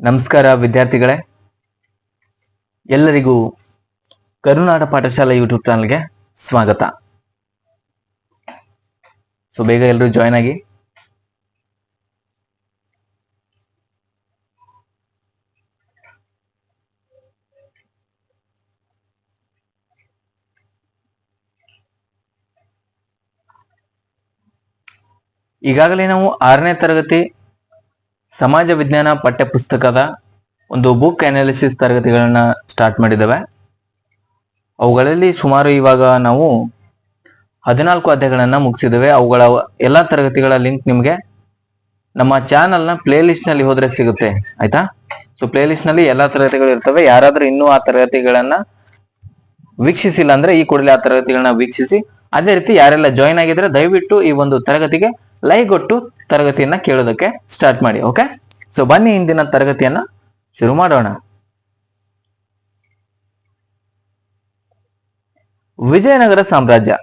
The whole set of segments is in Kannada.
ನಮಸ್ಕಾರ ವಿದ್ಯಾರ್ಥಿಗಳೇ. ಎಲ್ಲರಿಗೂ ಕರುನಾಡ ಪಾಠಶಾಲೆ ಯೂಟ್ಯೂಬ್ ಚಾನಲ್ಗೆ ಸ್ವಾಗತ. ಸೊ ಬೇಗ ಎಲ್ಲರೂ ಜಾಯ್ನ್ ಆಗಿ. ಈಗಾಗಲೇ ನಾವು ಆರನೇ ತರಗತಿ ಸಮಾಜ ವಿಜ್ಞಾನ ಪಠ್ಯಪುಸ್ತಕದ ಒಂದು ಬುಕ್ ಅನಾಲಿಸಿಸ್ ತರಗತಿಗಳನ್ನ ಸ್ಟಾರ್ಟ್ ಮಾಡಿದ್ದೇವೆ. ಅವುಗಳಲ್ಲಿ ಸುಮಾರು ಇವಾಗ ನಾವು ಹದಿನಾಲ್ಕು ಅಧ್ಯಾಯಗಳನ್ನ ಮುಗಿಸಿದ್ದೇವೆ. ಅವುಗಳ ಎಲ್ಲ ತರಗತಿಗಳ ಲಿಂಕ್ ನಿಮಗೆ ನಮ್ಮ ಚಾನಲ್ನ ಪ್ಲೇ ಲಿಸ್ಟ್ನಲ್ಲಿ ಹೋದ್ರೆ ಸಿಗುತ್ತೆ. ಆಯ್ತಾ? ಸೊ ಪ್ಲೇ ಲಿಸ್ಟ್ನಲ್ಲಿ ಎಲ್ಲಾ ತರಗತಿಗಳು ಇರ್ತವೆ. ಯಾರಾದ್ರೂ ಇನ್ನೂ ಆ ತರಗತಿಗಳನ್ನ ವೀಕ್ಷಿಸಿಲ್ಲ ಅಂದ್ರೆ ಈ ಕೂಡಲೇ ಆ ತರಗತಿಗಳನ್ನ ವೀಕ್ಷಿಸಿ, ಅದೇ ರೀತಿ ಯಾರೆಲ್ಲ ಜಾಯಿನ್ ಆಗಿದ್ರೆ ದಯವಿಟ್ಟು ಈ ಒಂದು ತರಗತಿಗೆ ಲೈಕ್ ಕೊಟ್ಟು ತರಗತಿಯನ್ನ ಕೇಳೋದಕ್ಕೆ ಸ್ಟಾರ್ಟ್ ಮಾಡಿ ಓಕೆ ಸೊ ಬನ್ನಿ ಇಂದಿನ ತರಗತಿಯನ್ನ ಶುರು ಮಾಡೋಣ. ವಿಜಯನಗರ ಸಾಮ್ರಾಜ್ಯ.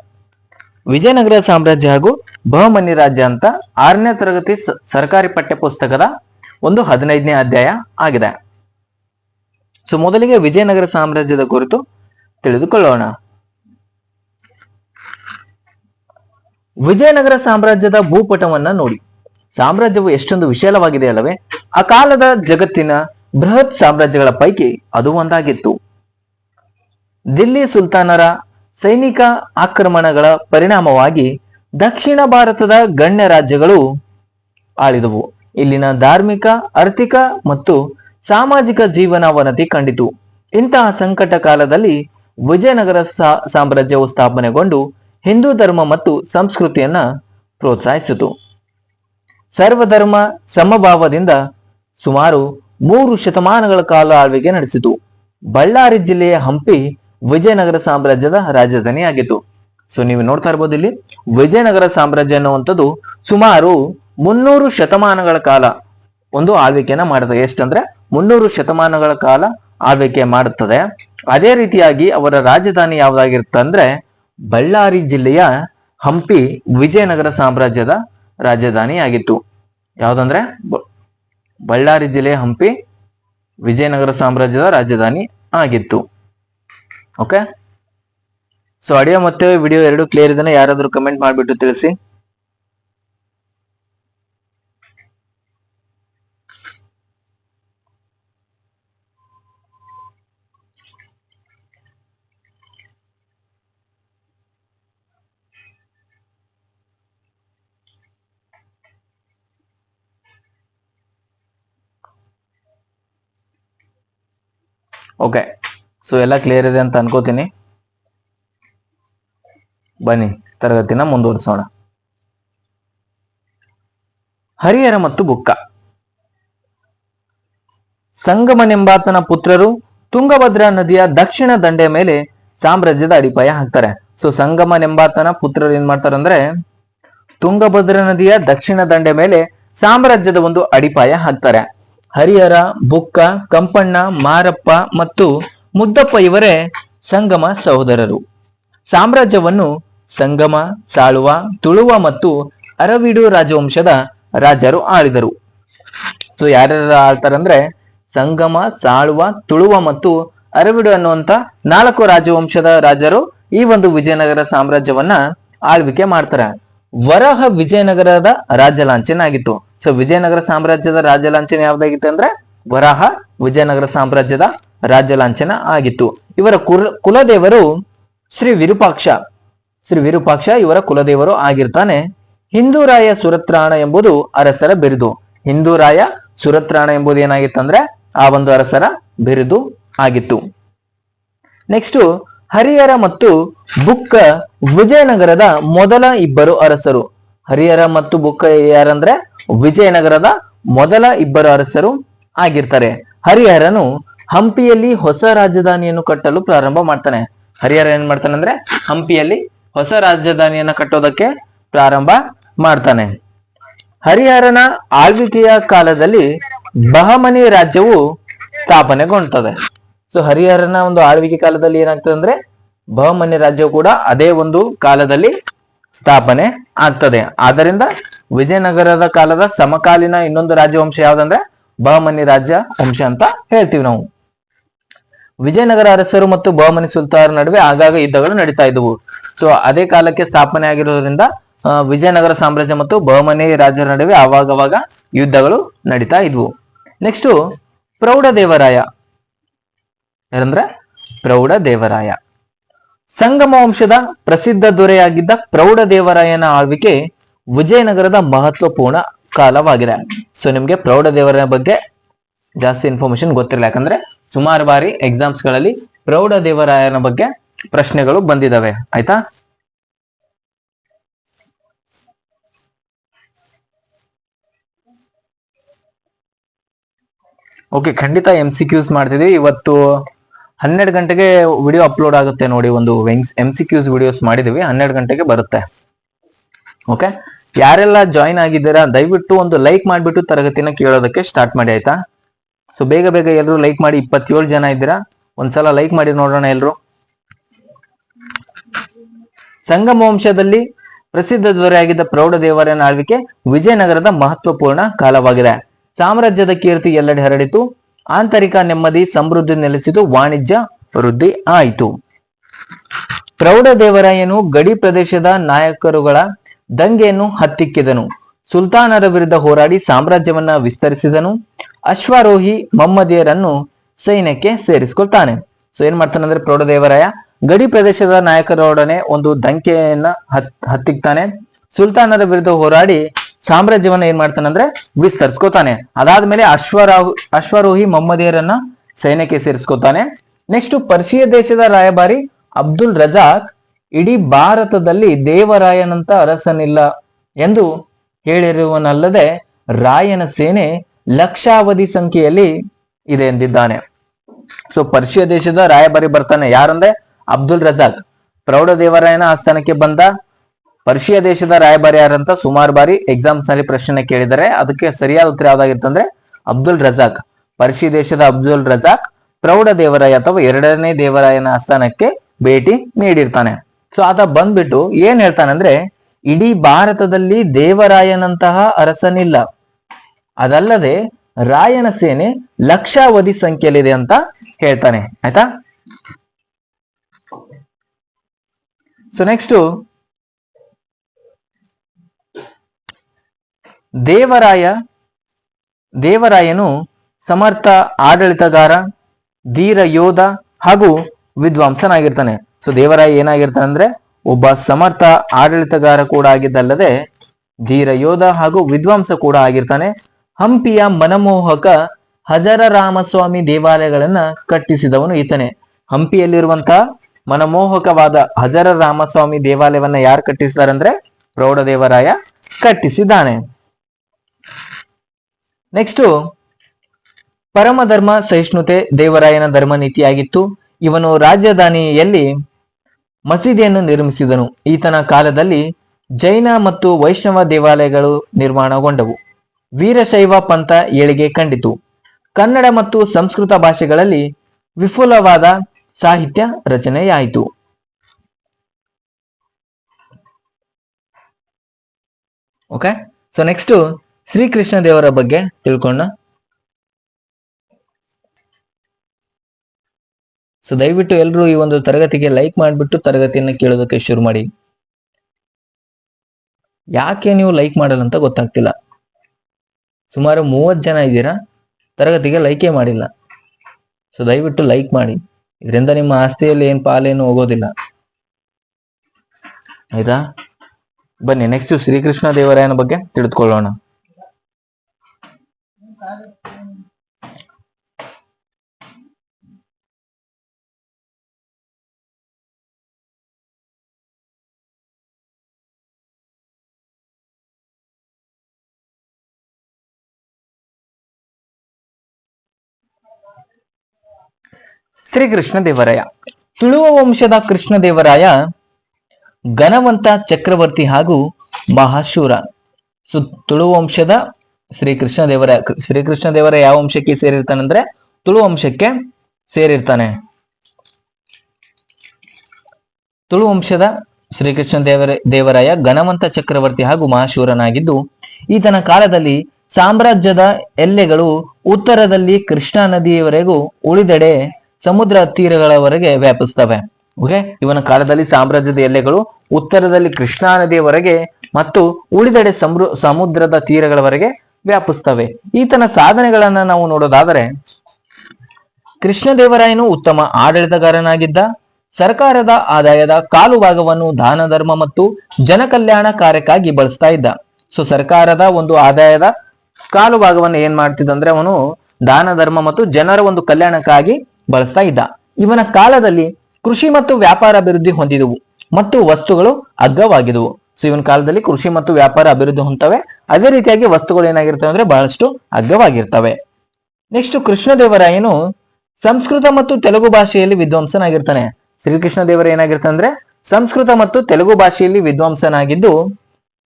ವಿಜಯನಗರ ಸಾಮ್ರಾಜ್ಯ ಹಾಗೂ ಬಹುಮನಿ ರಾಜ್ಯ ಅಂತ ಆರನೇ ತರಗತಿ ಸರ್ಕಾರಿ ಪಠ್ಯಪುಸ್ತಕದ ಒಂದು ಹದಿನೈದನೇ ಅಧ್ಯಾಯ ಆಗಿದೆ. ಸೊ ಮೊದಲಿಗೆ ವಿಜಯನಗರ ಸಾಮ್ರಾಜ್ಯದ ಕುರಿತು ತಿಳಿದುಕೊಳ್ಳೋಣ. ವಿಜಯನಗರ ಸಾಮ್ರಾಜ್ಯದ ಭೂಪಟವನ್ನ ನೋಡಿ. ಸಾಮ್ರಾಜ್ಯವು ಎಷ್ಟೊಂದು ವಿಶಾಲವಾಗಿದೆ ಅಲ್ಲವೇ? ಆ ಕಾಲದ ಜಗತ್ತಿನ ಬೃಹತ್ ಸಾಮ್ರಾಜ್ಯಗಳ ಪೈಕಿ ಅದು ಒಂದಾಗಿತ್ತು. ದಿಲ್ಲಿ ಸುಲ್ತಾನರ ಸೈನಿಕ ಆಕ್ರಮಣಗಳ ಪರಿಣಾಮವಾಗಿ ದಕ್ಷಿಣ ಭಾರತದ ಗಣ್ಯ ರಾಜ್ಯಗಳು ಆಳಿದವು. ಇಲ್ಲಿನ ಧಾರ್ಮಿಕ, ಆರ್ಥಿಕ ಮತ್ತು ಸಾಮಾಜಿಕ ಜೀವನಾವನತಿ ಕಂಡಿತು. ಇಂತಹ ಸಂಕಟ ಕಾಲದಲ್ಲಿ ವಿಜಯನಗರ ಸಾಮ್ರಾಜ್ಯವು ಸ್ಥಾಪನೆಗೊಂಡು ಹಿಂದೂ ಧರ್ಮ ಮತ್ತು ಸಂಸ್ಕೃತಿಯನ್ನ ಪ್ರೋತ್ಸಾಹಿಸಿತು. ಸರ್ವಧರ್ಮ ಸಮಭಾವದಿಂದ ಸುಮಾರು ಮೂರು ಶತಮಾನಗಳ ಕಾಲ ಆಳ್ವಿಕೆ ನಡೆಸಿತು. ಬಳ್ಳಾರಿ ಜಿಲ್ಲೆಯ ಹಂಪಿ ವಿಜಯನಗರ ಸಾಮ್ರಾಜ್ಯದ ರಾಜಧಾನಿಯಾಗಿತ್ತು. ಸೊ ನೀವು ನೋಡ್ತಾ ಇರ್ಬೋದು ಇಲ್ಲಿ, ವಿಜಯನಗರ ಸಾಮ್ರಾಜ್ಯ ಅನ್ನುವಂಥದ್ದು ಸುಮಾರು ಮುನ್ನೂರು ಶತಮಾನಗಳ ಕಾಲ ಒಂದು ಆಳ್ವಿಕೆಯನ್ನ ಮಾಡುತ್ತದೆ ಎಷ್ಟಂದ್ರೆ, ಮುನ್ನೂರು ಶತಮಾನಗಳ ಕಾಲ ಆಳ್ವಿಕೆ ಮಾಡುತ್ತದೆ ಅದೇ ರೀತಿಯಾಗಿ ಅವರ ರಾಜಧಾನಿ ಯಾವ್ದಾಗಿರುತ್ತೆ ಅಂದ್ರೆ ಬಳ್ಳಾರಿ ಜಿಲ್ಲೆಯ ಹಂಪಿ ವಿಜಯನಗರ ಸಾಮ್ರಾಜ್ಯದ ರಾಜಧಾನಿ ಆಗಿತ್ತು ಯಾವ್ದಂದ್ರೆ ಬಳ್ಳಾರಿ ಜಿಲ್ಲೆಯ ಹಂಪಿ ವಿಜಯನಗರ ಸಾಮ್ರಾಜ್ಯದ ರಾಜಧಾನಿ ಆಗಿತ್ತು. ಓಕೆ ಸೊ ಆಡಿಯೋ ಮತ್ತೆ ವಿಡಿಯೋ ಎರಡು ಕ್ಲಿಯರ್ ಇದನ್ನ ಯಾರಾದ್ರೂ ಕಮೆಂಟ್ ಮಾಡಿಬಿಟ್ಟು ತಿಳಿಸಿ. ಓಕೆ ಸೊ ಎಲ್ಲ ಕ್ಲಿಯರ್ ಇದೆ ಅಂತ ಅನ್ಕೋತೀನಿ. ಬನ್ನಿ, ತರಗತಿನ ಮುಂದುವರಿಸೋಣ. ಹರಿಹರ ಮತ್ತು ಬುಕ್ಕ. ಸಂಗಮನೆಂಬಾತನ ಪುತ್ರರು ತುಂಗಭದ್ರಾ ನದಿಯ ದಕ್ಷಿಣ ದಂಡೆ ಮೇಲೆ ಸಾಮ್ರಾಜ್ಯದ ಅಡಿಪಾಯ ಹಾಕ್ತಾರೆ. ಸೊ ಸಂಗಮನೆಂಬಾತನ ಪುತ್ರರು ಏನ್ ಮಾಡ್ತಾರೆ ಅಂದ್ರೆ, ತುಂಗಭದ್ರಾ ನದಿಯ ದಕ್ಷಿಣ ದಂಡೆ ಮೇಲೆ ಸಾಮ್ರಾಜ್ಯದ ಒಂದು ಅಡಿಪಾಯ ಹಾಕ್ತಾರೆ. ಹರಿಹರ, ಬುಕ್ಕ, ಕಂಪಣ್ಣ, ಮಾರಪ್ಪ ಮತ್ತು ಮುದ್ದಪ್ಪ ಇವರೇ ಸಂಗಮ ಸಹೋದರರು. ಸಾಮ್ರಾಜ್ಯವನ್ನು ಸಂಗಮ, ಸಾಳುವ, ತುಳುವ ಮತ್ತು ಅರವಿಡು ರಾಜವಂಶದ ರಾಜರು ಆಳಿದರು. ಸೊ ಯಾರ್ಯಾರು ಆಳ್ತಾರಂದ್ರೆ ಸಂಗಮ, ಸಾಳುವ, ತುಳುವ ಮತ್ತು ಅರವಿಡು ಅನ್ನುವಂತ ನಾಲ್ಕು ರಾಜವಂಶದ ರಾಜರು ಈ ಒಂದು ವಿಜಯನಗರ ಸಾಮ್ರಾಜ್ಯವನ್ನ ಆಳ್ವಿಕೆ ಮಾಡ್ತಾರೆ. ವರಹ ವಿಜಯನಗರದ ರಾಜ್ಯ ಲಾಂಛನ ಆಗಿತ್ತು. ಸೊ ವಿಜಯನಗರ ಸಾಮ್ರಾಜ್ಯದ ರಾಜ್ಯ ಲಾಂಛನ ಯಾವ್ದಾಗಿತ್ತು ಅಂದ್ರೆ ವರಹ ವಿಜಯನಗರ ಸಾಮ್ರಾಜ್ಯದ ರಾಜ್ಯ ಲಾಂಛನ ಆಗಿತ್ತು. ಇವರ ಕುಲ, ಕುಲದೇವರು ಶ್ರೀ ವಿರೂಪಾಕ್ಷ. ಶ್ರೀ ವಿರೂಪಾಕ್ಷ ಇವರ ಕುಲದೇವರು ಆಗಿರ್ತಾನೆ. ಹಿಂದೂರಾಯ ಸುರತ್ರಾಣ ಎಂಬುದು ಅರಸರ ಬಿರುದು. ಹಿಂದೂರಾಯ ಸುರತ್ರಾಣ ಎಂಬುದು ಏನಾಗಿತ್ತಂದ್ರೆ ಆ ಒಂದು ಅರಸರ ಬಿರುದು ಆಗಿತ್ತು. ನೆಕ್ಸ್ಟ್ ಹರಿಹರ ಮತ್ತು ಬುಕ್ಕ ವಿಜಯನಗರದ ಮೊದಲ ಇಬ್ಬರು ಅರಸರು. ಹರಿಹರ ಮತ್ತು ಬುಕ್ಕ ಯಾರಂದ್ರೆ? ವಿಜಯನಗರದ ಮೊದಲ ಇಬ್ಬರು ಅರಸರು ಆಗಿರ್ತಾರೆ. ಹರಿಹರನು ಹಂಪಿಯಲ್ಲಿ ಹೊಸ ರಾಜಧಾನಿಯನ್ನು ಕಟ್ಟಲು ಪ್ರಾರಂಭ ಮಾಡ್ತಾನೆ. ಹರಿಹರ ಏನ್ ಮಾಡ್ತಾನೆ ಅಂದ್ರೆ? ಹಂಪಿಯಲ್ಲಿ ಹೊಸ ರಾಜಧಾನಿಯನ್ನು ಕಟ್ಟೋದಕ್ಕೆ ಪ್ರಾರಂಭ ಮಾಡ್ತಾನೆ. ಹರಿಹರನ ಆಳ್ವಿಕೆಯ ಕಾಲದಲ್ಲಿ ಬಹಮನಿ ರಾಜ್ಯವು ಸ್ಥಾಪನೆಗೊಳ್ತದೆ ಸೊ ಹರಿಹರನ ಒಂದು ಆಳ್ವಿಕೆ ಕಾಲದಲ್ಲಿ ಏನಾಗ್ತದೆ ಅಂದ್ರೆ ಬಹಮನಿ ರಾಜ್ಯವು ಕೂಡ ಅದೇ ಒಂದು ಕಾಲದಲ್ಲಿ ಸ್ಥಾಪನೆ ಆಗ್ತದೆ. ಆದ್ದರಿಂದ ವಿಜಯನಗರದ ಕಾಲದ ಸಮಕಾಲೀನ ಇನ್ನೊಂದು ರಾಜವಂಶ ಯಾವ್ದಂದ್ರೆ ಬಹಮನಿ ರಾಜ್ಯ ವಂಶ ಅಂತ ಹೇಳ್ತೀವಿ ನಾವು. ವಿಜಯನಗರ ಅರಸರು ಮತ್ತು ಬಹಮನಿ ಸುಲ್ತಾನರ ನಡುವೆ ಆಗಾಗ ಯುದ್ಧಗಳು ನಡೀತಾ ಇದ್ದವು. ಸೊ ಅದೇ ಕಾಲಕ್ಕೆ ಸ್ಥಾಪನೆ ಆಗಿರೋದ್ರಿಂದ ವಿಜಯನಗರ ಸಾಮ್ರಾಜ್ಯ ಮತ್ತು ಬಹಮನಿ ರಾಜ್ಯರ ನಡುವೆ ಆವಾಗವಾಗ ಯುದ್ಧಗಳು ನಡೀತಾ ಇದ್ವು. ನೆಕ್ಸ್ಟ್ ಪ್ರೌಢದೇವರಾಯ. ಯಾರಂದ್ರೆ ಪ್ರೌಢದೇವರಾಯ ಸಂಗಮ ವಂಶದ ಪ್ರಸಿದ್ಧ ದೊರೆಯಾಗಿದ್ದ ಪ್ರೌಢ ದೇವರಾಯನ ಆಳ್ವಿಕೆ ವಿಜಯನಗರದ ಮಹತ್ವಪೂರ್ಣ ಕಾಲವಾಗಿದೆ. ಸೊ ನಿಮ್ಗೆ ಪ್ರೌಢ ದೇವರಾಯನ ಬಗ್ಗೆ ಜಾಸ್ತಿ ಇನ್ಫಾರ್ಮೇಶನ್ ಗೊತ್ತಿರಲ್ಲ. ಯಾಕಂದ್ರೆ ಸುಮಾರು ಬಾರಿ ಎಕ್ಸಾಮ್ಸ್ಗಳಲ್ಲಿ ಪ್ರೌಢ ದೇವರಾಯನ ಬಗ್ಗೆ ಪ್ರಶ್ನೆಗಳು ಬಂದಿದಾವೆ. ಆಯ್ತಾ? ಓಕೆ ಖಂಡಿತ ಎಂ ಸಿ ಕ್ಯೂಸ್ ಮಾಡ್ತಿದ್ವಿ. ಇವತ್ತು ಹನ್ನೆರಡು ಗಂಟೆಗೆ ವಿಡಿಯೋ ಅಪ್ಲೋಡ್ ಆಗುತ್ತೆ ನೋಡಿ ಒಂದು ಎಂ ಸಿ ಕ್ಯೂಸ್ ವಿಡಿಯೋಸ್ ಮಾಡಿದೀವಿ, ಹನ್ನೆರಡು ಗಂಟೆಗೆ ಬರುತ್ತೆ. ಓಕೆ ಯಾರೆಲ್ಲ ಜಾಯಿನ್ ಆಗಿದ್ದೀರಾ, ದಯವಿಟ್ಟು ಒಂದು ಲೈಕ್ ಮಾಡಿಬಿಟ್ಟು ತರಗತಿನ ಕೇಳೋದಕ್ಕೆ ಸ್ಟಾರ್ಟ್ ಮಾಡಿ, ಆಯ್ತಾ? ಸೊ ಬೇಗ ಬೇಗ ಎಲ್ಲರೂ ಲೈಕ್ ಮಾಡಿ, ಇಪ್ಪತ್ತೇಳು ಜನ ಇದ್ದೀರಾ? ಒಂದ್ಸಲ ಲೈಕ್ ಮಾಡಿ ನೋಡೋಣ ಎಲ್ರು. ಸಂಗಮ ವಂಶದಲ್ಲಿ ಪ್ರಸಿದ್ಧ ದೊರೆಯಾಗಿದ್ದ ಪ್ರೌಢದೇವರನ ಆಳ್ವಿಕೆ ವಿಜಯನಗರದ ಮಹತ್ವಪೂರ್ಣ ಕಾಲವಾಗಿದೆ. ಸಾಮ್ರಾಜ್ಯದ ಕೀರ್ತಿ ಎಲ್ಲೆಡೆ ಹರಡಿತು. ಆಂತರಿಕ ನೆಮ್ಮದಿ, ಸಮೃದ್ಧಿ ನೆಲೆಸಿತು, ವಾಣಿಜ್ಯ ವೃದ್ಧಿ ಆಯಿತು. ಪ್ರೌಢದೇವರಾಯನು ಗಡಿ ಪ್ರದೇಶದ ನಾಯಕರುಗಳ ದಂಗೆಯನ್ನು ಹತ್ತಿಕ್ಕಿದನು. ಸುಲ್ತಾನರ ವಿರುದ್ಧ ಹೋರಾಡಿ ಸಾಮ್ರಾಜ್ಯವನ್ನ ವಿಸ್ತರಿಸಿದನು. ಅಶ್ವಾರೋಹಿ ಮಮ್ಮದಿಯರನ್ನು ಸೈನ್ಯಕ್ಕೆ ಸೇರಿಸ್ಕೊಳ್ತಾನೆ. ಸೊ ಏನ್ ಮಾಡ್ತಾನೆ ಅಂದ್ರೆ ಪ್ರೌಢದೇವರಾಯ ಗಡಿ ಪ್ರದೇಶದ ನಾಯಕರೊಡನೆ ಒಂದು ದಂಕೆಯನ್ನ ಹತ್, ಹತ್ತಿಕ್ತಾನೆ. ಸುಲ್ತಾನರ ವಿರುದ್ಧ ಹೋರಾಡಿ ಸಾಮ್ರಾಜ್ಯವನ್ನ ಏನ್ ಮಾಡ್ತಾನಂದ್ರೆ ವಿಸ್ತರಿಸ್ಕೊತಾನೆ. ಅದಾದ್ಮೇಲೆ ಅಶ್ವರಾಹು ಅಶ್ವರೋಹಿ ಮೊಹಮ್ಮದಿಯರನ್ನ ಸೈನ್ಯಕ್ಕೆ ಸೇರಿಸ್ಕೊತಾನೆ. ನೆಕ್ಸ್ಟ್ ಪರ್ಷಿಯ ದೇಶದ ರಾಯಭಾರಿ ಅಬ್ದುಲ್ ರಜಾಕ್ ಇಡೀ ಭಾರತದಲ್ಲಿ ದೇವರಾಯನಂತ ಅರಸನಿಲ್ಲ ಎಂದು ಹೇಳಿರುವನಲ್ಲದೆ ರಾಯನ ಸೇನೆ ಲಕ್ಷಾವಧಿ ಸಂಖ್ಯೆಯಲ್ಲಿ ಇದೆ ಎಂದಿದ್ದಾನೆ. ಸೊ ಪರ್ಷಿಯ ದೇಶದ ರಾಯಭಾರಿ ಬರ್ತಾನೆ ಯಾರಂದ್ರೆ ಅಬ್ದುಲ್ ರಜಾಕ್. ಪ್ರೌಢ ದೇವರಾಯನ ಆಸ್ಥಾನಕ್ಕೆ ಬಂದ ಪರ್ಷಿಯ ದೇಶದ ರಾಯಭಾರಿ ಯಾರಂತ ಸುಮಾರು ಬಾರಿ ಎಕ್ಸಾಮ್ಸ್ನಲ್ಲಿ ಪ್ರಶ್ನೆ ಕೇಳಿದರೆ ಅದಕ್ಕೆ ಸರಿಯಾದ ಉತ್ತರ ಯಾವ್ದಾಗಿತ್ತಂದ್ರೆ ಅಬ್ದುಲ್ ರಜಾಕ್. ಪರ್ಷಿ ದೇಶದ ಅಬ್ದುಲ್ ರಜಾಕ್ ಪ್ರೌಢ ದೇವರಾಯ ಅಥವಾ ಎರಡನೇ ದೇವರಾಯನ ಆಸ್ಥಾನಕ್ಕೆ ಭೇಟಿ ನೀಡಿರ್ತಾನೆ. ಸೊ ಆತ ಬಂದ್ಬಿಟ್ಟು ಏನ್ ಹೇಳ್ತಾನಂದ್ರೆ ಇಡೀ ಭಾರತದಲ್ಲಿ ದೇವರಾಯನಂತಹ ಅರಸನಿಲ್ಲ. ಅದಲ್ಲದೆ ರಾಯನ ಸೇನೆ ಲಕ್ಷಾವಧಿ ಸಂಖ್ಯೆಯಲ್ಲಿದೆ ಅಂತ ಹೇಳ್ತಾನೆ. ಆಯ್ತಾ? ಸೊ ನೆಕ್ಸ್ಟ್ ದೇವರಾಯ, ದೇವರಾಯನು ಸಮರ್ಥ, ಆಡಳಿತಗಾರ, ಧೀರ ಯೋಧ ಹಾಗೂ ವಿದ್ವಾಂಸನಾಗಿರ್ತಾನೆ. ಸೊ ದೇವರಾಯ ಏನಾಗಿರ್ತಾನೆ ಅಂದ್ರೆ ಒಬ್ಬ ಸಮರ್ಥ, ಆಡಳಿತಗಾರ ಕೂಡ ಆಗಿದ್ದಲ್ಲದೆ ಧೀರ ಯೋಧ ಹಾಗೂ ವಿದ್ವಾಂಸ ಕೂಡ ಆಗಿರ್ತಾನೆ. ಹಂಪಿಯ ಮನಮೋಹಕ ಹಜರ ರಾಮಸ್ವಾಮಿ ದೇವಾಲಯಗಳನ್ನ ಕಟ್ಟಿಸಿದವನು ಈತನೇ. ಹಂಪಿಯಲ್ಲಿರುವಂತಹ ಮನಮೋಹಕವಾದ ಹಜರ ರಾಮಸ್ವಾಮಿ ದೇವಾಲಯವನ್ನ ಯಾರು ಕಟ್ಟಿಸಿದಾರೆ ಅಂದ್ರೆ ಪ್ರೌಢದೇವರಾಯ ಕಟ್ಟಿಸಿದ್ದಾನೆ. ನೆಕ್ಸ್ಟ್ ಪರಮಧರ್ಮ ಸಹಿಷ್ಣುತೆ ದೇವರಾಯನ ಧರ್ಮ ನೀತಿಯಾಗಿತ್ತು. ಇವನು ರಾಜಧಾನಿಯಲ್ಲಿ ಮಸೀದಿಯನ್ನು ನಿರ್ಮಿಸಿದನು. ಈತನ ಕಾಲದಲ್ಲಿ ಜೈನ ಮತ್ತು ವೈಷ್ಣವ ದೇವಾಲಯಗಳು ನಿರ್ಮಾಣಗೊಂಡವು. ವೀರಶೈವ ಪಂಥ ಏಳಿಗೆ ಕಂಡಿತು. ಕನ್ನಡ ಮತ್ತು ಸಂಸ್ಕೃತ ಭಾಷೆಗಳಲ್ಲಿ ವಿಪುಲವಾದ ಸಾಹಿತ್ಯ ರಚನೆಯಾಯಿತು. ಓಕೆ ಸೊ ನೆಕ್ಸ್ಟ್ ಶ್ರೀಕೃಷ್ಣ ದೇವರ ಬಗ್ಗೆ ತಿಳ್ಕೊಂಡ. ಸೊ ದಯವಿಟ್ಟು ಎಲ್ಲರೂ ಈ ಒಂದು ತರಗತಿಗೆ ಲೈಕ್ ಮಾಡಿಬಿಟ್ಟು ತರಗತಿಯನ್ನು ಕೇಳೋದಕ್ಕೆ ಶುರು ಮಾಡಿ. ಯಾಕೆ ನೀವು ಲೈಕ್ ಮಾಡಲ್ಲ ಅಂತ ಗೊತ್ತಾಗ್ತಿಲ್ಲ. ಸುಮಾರು ಮೂವತ್ತು ಜನ ಇದ್ದೀರಾ, ತರಗತಿಗೆ ಲೈಕೇ ಮಾಡಿಲ್ಲ. ಸೊ ದಯವಿಟ್ಟು ಲೈಕ್ ಮಾಡಿ. ಇದರಿಂದ ನಿಮ್ಮ ಆಸ್ತಿಯಲ್ಲಿ ಏನು ಪಾಲೇನು ಹೋಗೋದಿಲ್ಲ. ಆಯ್ತಾ? ಬನ್ನಿ ನೆಕ್ಸ್ಟ್ ಶ್ರೀಕೃಷ್ಣ ದೇವರಾಯನ ಬಗ್ಗೆ ತಿಳಿದುಕೊಳ್ಳೋಣ ಶ್ರೀಕೃಷ್ಣ ದೇವರಾಯ ತುಳುವ ವಂಶದ ಕೃಷ್ಣ ದೇವರಾಯ ಘನವಂತ ಚಕ್ರವರ್ತಿ ಹಾಗೂ ಮಹಾಶೂರ. ಸೊ ತುಳು ವಂಶದ ದೇವರ ಶ್ರೀಕೃಷ್ಣ ದೇವರ ಯಾವ ವಂಶಕ್ಕೆ ಸೇರಿರ್ತಾನೆ ಅಂದ್ರೆ ತುಳು ವಂಶಕ್ಕೆ ಸೇರಿರ್ತಾನೆ. ತುಳು ವಂಶದ ಶ್ರೀಕೃಷ್ಣ ದೇವರ ದೇವರಾಯ ಘನವಂತ ಚಕ್ರವರ್ತಿ ಹಾಗೂ ಮಹಾಶೂರನಾಗಿದ್ದು, ಈತನ ಕಾಲದಲ್ಲಿ ಸಾಮ್ರಾಜ್ಯದ ಎಲ್ಲೆಗಳು ಉತ್ತರದಲ್ಲಿ ಕೃಷ್ಣಾ ನದಿಯವರೆಗೂ ಉಳಿದೆಡೆ ಸಮುದ್ರ ತೀರಗಳವರೆಗೆ ವ್ಯಾಪಿಸ್ತವೆ ಓಕೆ ಇವನ ಕಾಲದಲ್ಲಿ ಸಾಮ್ರಾಜ್ಯದ ಎಲ್ಲೆಗಳು ಉತ್ತರದಲ್ಲಿ ಕೃಷ್ಣಾ ನದಿಯವರೆಗೆ ಮತ್ತು ಉಳಿದೆಡೆ ಸಮೃ, ಸಮುದ್ರದ ತೀರಗಳವರೆಗೆ ವ್ಯಾಪಿಸ್ತವೆ ಈತನ ಸಾಧನೆಗಳನ್ನ ನಾವು ನೋಡೋದಾದರೆ ಕೃಷ್ಣದೇವರಾಯನು ಉತ್ತಮ ಆಡಳಿತಗಾರನಾಗಿದ್ದ, ಸರ್ಕಾರದ ಆದಾಯದ ಕಾಲು ಭಾಗವನ್ನು ದಾನ ಧರ್ಮ ಮತ್ತು ಜನಕಲ್ಯಾಣ ಕಾರ್ಯಕ್ಕಾಗಿ ಬಳಸ್ತಾ ಇದ್ದ. ಸೊ ಸರ್ಕಾರದ ಒಂದು ಆದಾಯದ ಕಾಲು ಭಾಗವನ್ನು ಏನ್ ಮಾಡ್ತಿದ್ದ ಅಂದ್ರೆ ಅವನು ದಾನ ಧರ್ಮ ಮತ್ತು ಜನರ ಒಂದು ಕಲ್ಯಾಣಕ್ಕಾಗಿ ಬಳಸ್ತಾ ಇದ್ದ. ಇವನ ಕಾಲದಲ್ಲಿ ಕೃಷಿ ಮತ್ತು ವ್ಯಾಪಾರ ಅಭಿವೃದ್ಧಿ ಹೊಂದಿದವು ಮತ್ತು ವಸ್ತುಗಳು ಅಗ್ಗವಾಗಿದವು. ಸೊ ಇವನ ಕಾಲದಲ್ಲಿ ಕೃಷಿ ಮತ್ತು ವ್ಯಾಪಾರ ಅಭಿವೃದ್ಧಿ ಹೊಂದ್ತವೆ. ಅದೇ ರೀತಿಯಾಗಿ ವಸ್ತುಗಳು ಏನಾಗಿರ್ತವೆ ಅಂದ್ರೆ ಬಹಳಷ್ಟು ಅಗ್ಗವಾಗಿರ್ತವೆ. ನೆಕ್ಸ್ಟ್ ಕೃಷ್ಣದೇವರಾಯನು ಸಂಸ್ಕೃತ ಮತ್ತು ತೆಲುಗು ಭಾಷೆಯಲ್ಲಿ ವಿದ್ವಾಂಸನಾಗಿರ್ತಾನೆ. ಶ್ರೀಕೃಷ್ಣ ದೇವರ ಏನಾಗಿರ್ತಾನೆ ಅಂದ್ರೆ ಸಂಸ್ಕೃತ ಮತ್ತು ತೆಲುಗು ಭಾಷೆಯಲ್ಲಿ ವಿದ್ವಾಂಸನಾಗಿದ್ದು,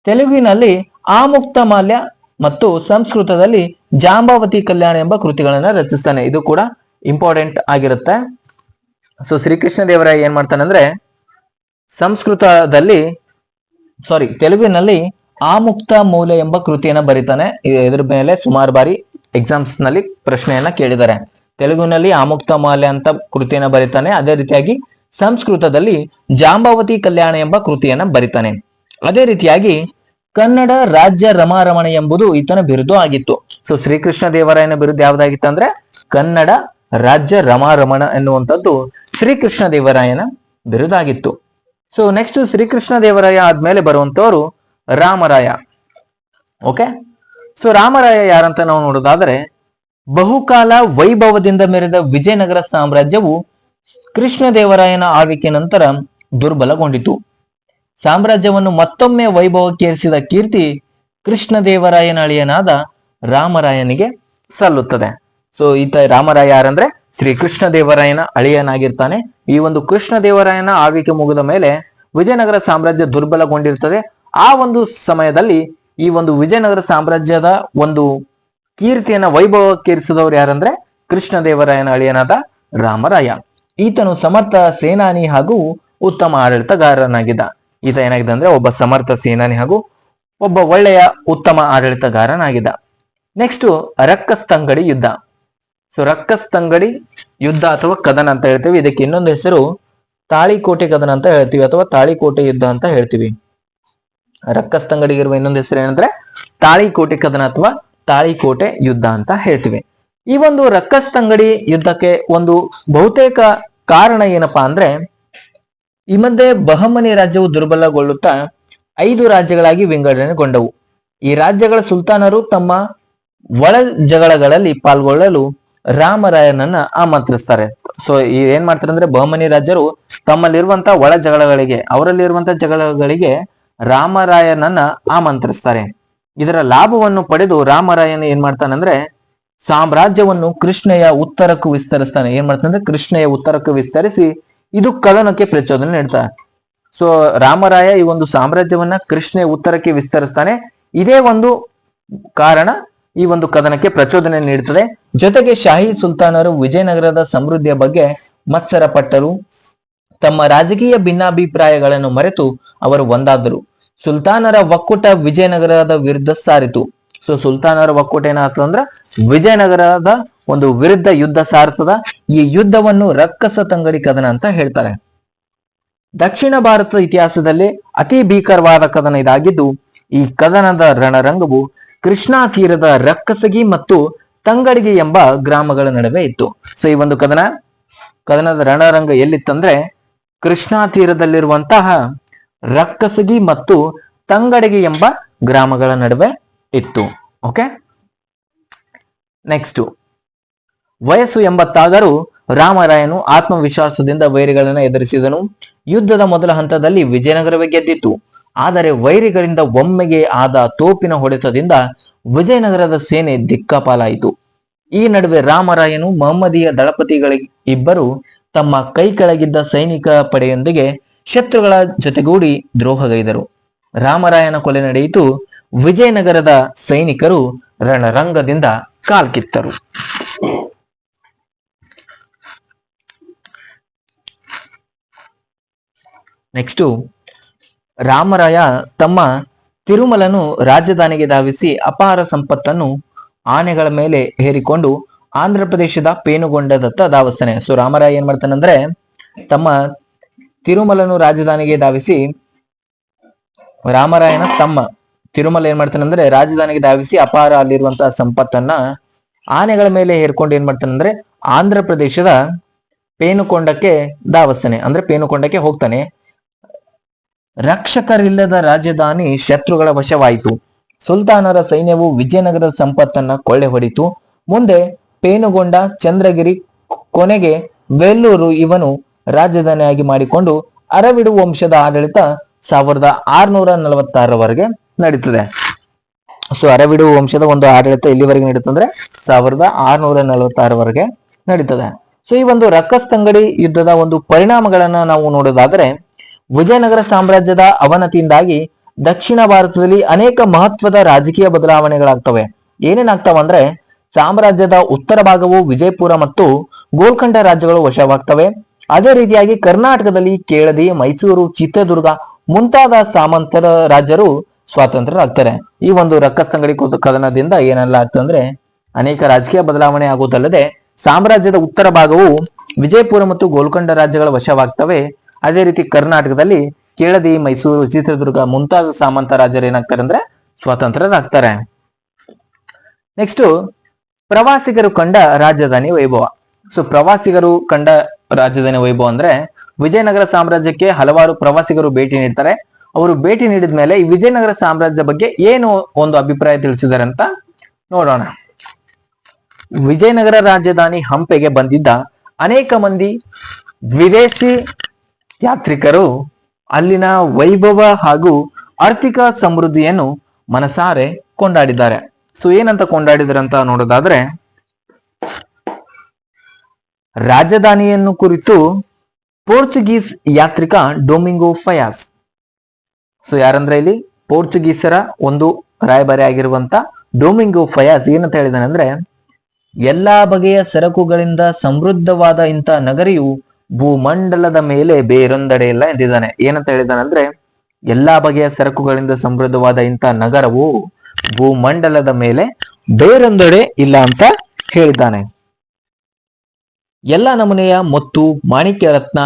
ತೆಲುಗಿನಲ್ಲಿ ಆಮುಕ್ತ ಮಾಲ್ಯ ಮತ್ತು ಸಂಸ್ಕೃತದಲ್ಲಿ ಜಾಂಬಾವತಿ ಕಲ್ಯಾಣ ಎಂಬ ಕೃತಿಗಳನ್ನ ರಚಿಸ್ತಾನೆ. ಇದು ಕೂಡ ಇಂಪಾರ್ಟೆಂಟ್ ಆಗಿರುತ್ತೆ. ಸೊ ಶ್ರೀಕೃಷ್ಣ ದೇವರಾಯ ಏನ್ ಮಾಡ್ತಾನೆ ಅಂದ್ರೆ ಸಂಸ್ಕೃತದಲ್ಲಿ ಸಾರಿ ತೆಲುಗಿನಲ್ಲಿ ಆಮುಕ್ತ ಮೂಲೆ ಎಂಬ ಕೃತಿಯನ್ನ ಬರೀತಾನೆ. ಇದ್ರ ಮೇಲೆ ಸುಮಾರು ಬಾರಿ ಎಕ್ಸಾಮ್ಸ್ನಲ್ಲಿ ಪ್ರಶ್ನೆಯನ್ನ ಕೇಳಿದ್ದಾರೆ. ತೆಲುಗಿನಲ್ಲಿ ಆಮುಕ್ತ ಮೂಲೆ ಅಂತ ಕೃತಿಯನ್ನ ಬರೀತಾನೆ. ಅದೇ ರೀತಿಯಾಗಿ ಸಂಸ್ಕೃತದಲ್ಲಿ ಜಾಂಬಾವತಿ ಕಲ್ಯಾಣ ಎಂಬ ಕೃತಿಯನ್ನ ಬರೀತಾನೆ. ಅದೇ ರೀತಿಯಾಗಿ ಕನ್ನಡ ರಾಜ್ಯ ರಮಾರಮಣ ಎಂಬುದು ಈತನ ಬಿರುದು ಆಗಿತ್ತು. ಸೊ ಶ್ರೀಕೃಷ್ಣ ದೇವರಾಯನ ಬಿರುದು ಯಾವ್ದಾಗಿತ್ತು ಅಂದ್ರೆ ಕನ್ನಡ ರಾಜ್ಯ ರಮಾರಮಣ ಎನ್ನುವಂಥದ್ದು ಶ್ರೀಕೃಷ್ಣ ದೇವರಾಯನ ಬಿರುದಾಗಿತ್ತು. ಸೊ ನೆಕ್ಸ್ಟ್ ಶ್ರೀಕೃಷ್ಣ ದೇವರಾಯ ಆದ್ಮೇಲೆ ಬರುವಂತವರು ರಾಮರಾಯ. ಓಕೆ ಸೊ ರಾಮರಾಯ ಯಾರಂತ ನಾವು ನೋಡೋದಾದ್ರೆ ಬಹುಕಾಲ ವೈಭವದಿಂದ ಮೆರೆದ ವಿಜಯನಗರ ಸಾಮ್ರಾಜ್ಯವು ಕೃಷ್ಣದೇವರಾಯನ ಆಳ್ವಿಕೆ ನಂತರ ದುರ್ಬಲಗೊಂಡಿತು. ಸಾಮ್ರಾಜ್ಯವನ್ನು ಮತ್ತೊಮ್ಮೆ ವೈಭವಕ್ಕೇರಿಸಿದ ಕೀರ್ತಿ ಕೃಷ್ಣದೇವರಾಯನ ಅಳಿಯನಾದ ರಾಮರಾಯನಿಗೆ ಸಲ್ಲುತ್ತದೆ. ಸೊ ಈತ ರಾಮರಾಯ ಯಾರಂದ್ರೆ? ಶ್ರೀ ಕೃಷ್ಣ ದೇವರಾಯನ ಅಳಿಯನಾಗಿರ್ತಾನೆ. ಈ ಒಂದು ಕೃಷ್ಣ ದೇವರಾಯನ ಆಳ್ವಿಕೆ ಮುಗಿದ ಮೇಲೆ ವಿಜಯನಗರ ಸಾಮ್ರಾಜ್ಯ ದುರ್ಬಲಗೊಂಡಿರ್ತದೆ. ಆ ಒಂದು ಸಮಯದಲ್ಲಿ ಈ ಒಂದು ವಿಜಯನಗರ ಸಾಮ್ರಾಜ್ಯದ ಒಂದು ಕೀರ್ತಿಯನ್ನ ವೈಭವಕ್ಕೇರಿಸಿದವರು ಯಾರಂದ್ರೆ? ಕೃಷ್ಣ ದೇವರಾಯನ ಅಳಿಯನಾದ ರಾಮರಾಯ. ಈತನು ಸಮರ್ಥ ಸೇನಾನಿ ಹಾಗೂ ಉತ್ತಮ ಆಡಳಿತಗಾರನಾಗಿದ್ದ. ಈತ ಏನಾಗಿದೆ ಅಂದ್ರೆ ಒಬ್ಬ ಸಮರ್ಥ ಸೇನಾನಿ ಹಾಗೂ ಒಬ್ಬ ಒಳ್ಳೆಯ ಉತ್ತಮ ಆಡಳಿತಗಾರನಾಗಿದ್ದ. ನೆಕ್ಸ್ಟ್ ರಕ್ಕಸ್ತಂಗಡಿ ಯುದ್ಧ. ಸೊ ರಕ್ಕಸ್ತಂಗಡಿ ಯುದ್ಧ ಅಥವಾ ಕದನ ಅಂತ ಹೇಳ್ತೀವಿ. ಇದಕ್ಕೆ ಇನ್ನೊಂದು ಹೆಸರು ತಾಳಿಕೋಟೆ ಕದನ ಅಂತ ಹೇಳ್ತೀವಿ ಅಥವಾ ತಾಳಿಕೋಟೆ ಯುದ್ಧ ಅಂತ ಹೇಳ್ತೀವಿ. ರಕ್ಕಸ್ತಂಗಡಿಗಿರುವ ಇನ್ನೊಂದು ಹೆಸರು ಏನಂದ್ರೆ ತಾಳಿಕೋಟೆ ಕದನ ಅಥವಾ ತಾಳಿಕೋಟೆ ಯುದ್ಧ ಅಂತ ಹೇಳ್ತೀವಿ. ಈ ಒಂದು ರಕ್ಕಸ್ತಂಗಡಿ ಯುದ್ಧಕ್ಕೆ ಒಂದು ಬಹುತೇಕ ಕಾರಣ ಏನಪ್ಪಾ ಅಂದ್ರೆ, ಈ ಮಧ್ಯೆ ಬಹಮನಿ ರಾಜ್ಯವು ದುರ್ಬಲಗೊಳ್ಳುತ್ತಾ ಐದು ರಾಜ್ಯಗಳಾಗಿ ವಿಂಗಡಣೆಗೊಂಡವು. ಈ ರಾಜ್ಯಗಳ ಸುಲ್ತಾನರು ತಮ್ಮ ಒಳ ಜಗಳಗಳಲ್ಲಿ ಪಾಲ್ಗೊಳ್ಳಲು ರಾಮರಾಯನನ್ನ ಆಮಂತ್ರಿಸ್ತಾರೆ. ಸೊ ಏನ್ ಮಾಡ್ತಾರೆ ಅಂದ್ರೆ ಬಹಮನಿ ರಾಜರು ತಮ್ಮಲ್ಲಿರುವಂತ ಒಳ ಜಗಳಗಳಿಗೆ, ಅವರಲ್ಲಿರುವಂತ ಜಗಳಗಳಿಗೆ ರಾಮರಾಯನನ್ನ ಆಮಂತ್ರಿಸ್ತಾರೆ. ಇದರ ಲಾಭವನ್ನು ಪಡೆದು ರಾಮರಾಯನ ಏನ್ ಮಾಡ್ತಾನಂದ್ರೆ ಸಾಮ್ರಾಜ್ಯವನ್ನು ಕೃಷ್ಣೆಯ ಉತ್ತರಕ್ಕೂ ವಿಸ್ತರಿಸ್ತಾನೆ. ಏನ್ ಮಾಡ್ತಾನೆ ಅಂದ್ರೆ ಕೃಷ್ಣೆಯ ಉತ್ತರಕ್ಕೂ ವಿಸ್ತರಿಸಿ ಇದು ಕದನಕ್ಕೆ ಪ್ರಚೋದನೆ ನೀಡ್ತಾರೆ ಸೊ ರಾಮರಾಯ ಈ ಒಂದು ಸಾಮ್ರಾಜ್ಯವನ್ನ ಕೃಷ್ಣೆಯ ಉತ್ತರಕ್ಕೆ ವಿಸ್ತರಿಸ್ತಾನೆ. ಇದೇ ಒಂದು ಕಾರಣ ಈ ಒಂದು ಕದನಕ್ಕೆ ಪ್ರಚೋದನೆ ನೀಡುತ್ತದೆ. ಜೊತೆಗೆ ಶಾಹಿ ಸುಲ್ತಾನರು ವಿಜಯನಗರದ ಸಮೃದ್ಧಿಯ ಬಗ್ಗೆ ಮತ್ಸರ ಪಟ್ಟರು ತಮ್ಮ ರಾಜಕೀಯ ಭಿನ್ನಾಭಿಪ್ರಾಯಗಳನ್ನು ಮರೆತು ಅವರು ಒಂದಾದರು. ಸುಲ್ತಾನರ ಒಕ್ಕೂಟ ವಿಜಯನಗರದ ವಿರುದ್ಧ ಸಾರಿತು. ಸೊ ಸುಲ್ತಾನರ ಒಕ್ಕೂಟ ಏನಾಯ್ತು ಅಂದ್ರ ವಿಜಯನಗರದ ಒಂದು ವಿರುದ್ಧ ಯುದ್ಧ ಸಾರ್ತದ. ಈ ಯುದ್ಧವನ್ನು ರಕ್ಕಸ ತಂಗಡಿ ಕದನ ಅಂತ ಹೇಳ್ತಾರೆ. ದಕ್ಷಿಣ ಭಾರತದ ಇತಿಹಾಸದಲ್ಲಿ ಅತಿ ಭೀಕರವಾದ ಕದನ ಇದಾಗಿದ್ದು, ಈ ಕದನದ ರಣರಂಗವು ಕೃಷ್ಣಾ ತೀರದ ರಕ್ಕಸಗಿ ಮತ್ತು ತಂಗಡಿಗೆ ಎಂಬ ಗ್ರಾಮಗಳ ನಡುವೆ ಇತ್ತು. ಸೊ ಈ ಒಂದು ಕದನ, ಕದನದ ರಣರಂಗ ಎಲ್ಲಿತ್ತಂದ್ರೆ, ಕೃಷ್ಣಾ ತೀರದಲ್ಲಿರುವಂತಹ ರಕ್ಕಸಗಿ ಮತ್ತು ತಂಗಡಿಗೆ ಎಂಬ ಗ್ರಾಮಗಳ ನಡುವೆ ಇತ್ತು. ಓಕೆ ನೆಕ್ಸ್ಟ್ ವಯಸ್ಸು ಎಂಬತ್ತಾದರೂ ರಾಮರಾಯನು ಆತ್ಮವಿಶ್ವಾಸದಿಂದ ವೈರಿಗಳನ್ನು ಎದುರಿಸಿದನು. ಯುದ್ಧದ ಮೊದಲ ಹಂತದಲ್ಲಿ ವಿಜಯನಗರವೇ ಗೆದ್ದಿತ್ತು. ಆದರೆ ವೈರಿಗಳಿಂದ ಒಮ್ಮೆಗೆ ಆದ ತೋಪಿನ ಹೊಡೆತದಿಂದ ವಿಜಯನಗರದ ಸೇನೆ ದಿಕ್ಕಾಪಾಲಾಯಿತು. ಈ ನಡುವೆ ರಾಮರಾಯನು ಮಹಮ್ಮದಿಯ ದಳಪತಿಗಳ ಇಬ್ಬರು ತಮ್ಮ ಕೈ ಕೆಳಗಿದ್ದ ಸೈನಿಕ ಪಡೆಯೊಂದಿಗೆ ಶತ್ರುಗಳ ಜೊತೆಗೂಡಿ ದ್ರೋಹಗೈದರು. ರಾಮರಾಯನ ಕೊಲೆ ನಡೆಯಿತು. ವಿಜಯನಗರದ ಸೈನಿಕರು ರಣರಂಗದಿಂದ ಕಾಲ್ಕಿತ್ತರು. ನೆಕ್ಸ್ಟು ರಾಮರಾಯ ತಮ್ಮ ತಿರುಮಲನು ರಾಜಧಾನಿಗೆ ಧಾವಿಸಿ ಅಪಾರ ಸಂಪತ್ತನ್ನು ಆನೆಗಳ ಮೇಲೆ ಹೇರಿಕೊಂಡು ಆಂಧ್ರ ಪ್ರದೇಶದ ಪೇನುಗೊಂಡದತ್ತ ಧಾವಿಸ್ತಾನೆ ಸೊ ರಾಮರಾಯ ಏನ್ ಮಾಡ್ತಾನಂದ್ರೆ ತಮ್ಮ ತಿರುಮಲನು ರಾಜಧಾನಿಗೆ ಧಾವಿಸಿ ರಾಮರಾಯನ ತಮ್ಮ ತಿರುಮಲ ಏನ್ ಮಾಡ್ತಾನಂದ್ರೆ ರಾಜಧಾನಿಗೆ ಧಾವಿಸಿ ಅಪಾರ ಅಲ್ಲಿರುವಂತಹ ಸಂಪತ್ತನ್ನ ಆನೆಗಳ ಮೇಲೆ ಹೇರ್ಕೊಂಡು ಏನ್ ಮಾಡ್ತಾನಂದ್ರೆ ಆಂಧ್ರ ಪ್ರದೇಶದ ಪೇನುಕೊಂಡಕ್ಕೆ ಧಾವಿಸ್ತಾನೆ ಅಂದ್ರೆ ಪೇನುಕೊಂಡಕ್ಕೆ ಹೋಗ್ತಾನೆ. ರಕ್ಷಕರಿಲ್ಲದ ರಾಜಧಾನಿ ಶತ್ರುಗಳ ವಶವಾಯಿತು. ಸುಲ್ತಾನರ ಸೈನ್ಯವು ವಿಜಯನಗರದ ಸಂಪತ್ತನ್ನ ಕೊಳ್ಳೆ ಹೊಡಿತು. ಮುಂದೆ ಪೇನುಗೊಂಡ ಚಂದ್ರಗಿರಿ ಕೊನೆಗೆ ವೆಲ್ಲೂರು ಇವನು ರಾಜಧಾನಿಯಾಗಿ ಮಾಡಿಕೊಂಡು ಅರವಿಡು ವಂಶದ ಆಡಳಿತ ಸಾವಿರದ ಆರ್ನೂರ ನಲವತ್ತಾರರವರೆಗೆ ನಡೀತದೆ. ಸೊ, ಅರವಿಡು ವಂಶದ ಒಂದು ಆಡಳಿತ ಇಲ್ಲಿವರೆಗೆ ನಡೀತಂದ್ರೆ ಸಾವಿರದ ಆರ್ನೂರ ನಲವತ್ತಾರವರೆಗೆ ನಡೀತದೆ. ಸೊ, ಈ ಒಂದು ರಕ್ಕಸ್ತಂಗಡಿ ಯುದ್ಧದ ಒಂದು ಪರಿಣಾಮಗಳನ್ನ ನಾವು ನೋಡೋದಾದ್ರೆ ವಿಜಯನಗರ ಸಾಮ್ರಾಜ್ಯದ ಅವನತಿಯಿಂದಾಗಿ ದಕ್ಷಿಣ ಭಾರತದಲ್ಲಿ ಅನೇಕ ಮಹತ್ವದ ರಾಜಕೀಯ ಬದಲಾವಣೆಗಳಾಗ್ತವೆ. ಏನೇನಾಗ್ತಾವ ಅಂದ್ರೆ ಸಾಮ್ರಾಜ್ಯದ ಉತ್ತರ ಭಾಗವು ವಿಜಯಪುರ ಮತ್ತು ಗೋಲ್ಕೊಂಡ ರಾಜ್ಯಗಳು ವಶವಾಗ್ತವೆ. ಅದೇ ರೀತಿಯಾಗಿ ಕರ್ನಾಟಕದಲ್ಲಿ ಕೇಳದಿ, ಮೈಸೂರು, ಚಿತ್ರದುರ್ಗ ಮುಂತಾದ ಸಾಮಂತರ ರಾಜ್ಯರು ಸ್ವಾತಂತ್ರ್ಯರಾಗ್ತಾರೆ. ಈ ಒಂದು ರಕ್ಕಸಂಗಡಿ ಕುದ- ಕದನದಿಂದ ಏನೆಲ್ಲ ಆಗ್ತಂದ್ರೆ ಅನೇಕ ರಾಜಕೀಯ ಬದಲಾವಣೆ ಆಗುವುದಲ್ಲದೆ ಸಾಮ್ರಾಜ್ಯದ ಉತ್ತರ ಭಾಗವು ವಿಜಯಪುರ ಮತ್ತು ಗೋಲ್ಕೊಂಡ ರಾಜ್ಯಗಳ ವಶವಾಗ್ತವೆ. ಅದೇ ರೀತಿ ಕರ್ನಾಟಕದಲ್ಲಿ ಕೇಳದಿ ಮೈಸೂರು, ಚಿತ್ರದುರ್ಗ ಮುಂತಾದ ಸಾಮಂತ ರಾಜರು ಏನಾಗ್ತಾರೆ ಅಂದ್ರೆ ಸ್ವಾತಂತ್ರ್ಯರಾಗ್ತಾರೆ. ನೆಕ್ಸ್ಟ್ ಪ್ರವಾಸಿಗರು ಕಂಡ ರಾಜಧಾನಿ ವೈಭವ. ಸೊ ಪ್ರವಾಸಿಗರು ಕಂಡ ರಾಜಧಾನಿ ವೈಭವ ಅಂದ್ರೆ ವಿಜಯನಗರ ಸಾಮ್ರಾಜ್ಯಕ್ಕೆ ಹಲವಾರು ಪ್ರವಾಸಿಗರು ಭೇಟಿ ನೀಡ್ತಾರೆ. ಅವರು ಭೇಟಿ ನೀಡಿದ ಮೇಲೆ ಈ ವಿಜಯನಗರ ಸಾಮ್ರಾಜ್ಯ ಬಗ್ಗೆ ಏನು ಒಂದು ಅಭಿಪ್ರಾಯ ತಿಳಿಸಿದ್ದಾರೆ ಅಂತ ನೋಡೋಣ. ವಿಜಯನಗರ ರಾಜಧಾನಿ ಹಂಪೆಗೆ ಬಂದಿದ್ದ ಅನೇಕ ಮಂದಿ ವಿದೇಶಿ ಯಾತ್ರಿಕರು ಅಲ್ಲಿನ ವೈಭವ ಹಾಗೂ ಆರ್ಥಿಕ ಸಮೃದ್ಧಿಯನ್ನು ಮನಸಾರೆ ಕೊಂಡಾಡಿದ್ದಾರೆ. ಸೊ ಏನಂತ ಕೊಂಡಾಡಿದ್ದಾರೆ ಅಂತ ನೋಡೋದಾದ್ರೆ, ರಾಜಧಾನಿಯನ್ನು ಕುರಿತು ಪೋರ್ಚುಗೀಸ್ ಯಾತ್ರಿಕ ಡೊಮಿಂಗೋ ಫಯಾಸ್. ಸೊ ಯಾರಂದ್ರೆ ಇಲ್ಲಿ? ಪೋರ್ಚುಗೀಸರ ಒಂದು ರಾಯಭಾರಿ ಆಗಿರುವಂತ ಡೊಮಿಂಗೋ ಫಯಾಸ್ ಏನಂತ ಹೇಳಿದಾನೆ ಅಂದ್ರೆ ಎಲ್ಲಾ ಬಗೆಯ ಸರಕುಗಳಿಂದ ಸಮೃದ್ಧವಾದ ಇಂಥ ನಗರಿಯು ಭೂಮಂಡಲದ ಮೇಲೆ ಬೇರೊಂದೆಡೆ ಇಲ್ಲ ಎಂದಿದ್ದಾನೆ. ಏನಂತ ಹೇಳಿದಾನೆ ಅಂದ್ರೆ ಎಲ್ಲಾ ಬಗೆಯ ಸರಕುಗಳಿಂದ ಸಮೃದ್ಧವಾದ ಇಂಥ ನಗರವು ಭೂಮಂಡಲದ ಮೇಲೆ ಬೇರೊಂದೆಡೆ ಇಲ್ಲ ಅಂತ ಹೇಳಿದ್ದಾನೆ. ಎಲ್ಲ ನಮೂನೆಯ ಮತ್ತು, ಮಾಣಿಕ್ಯ ರತ್ನ,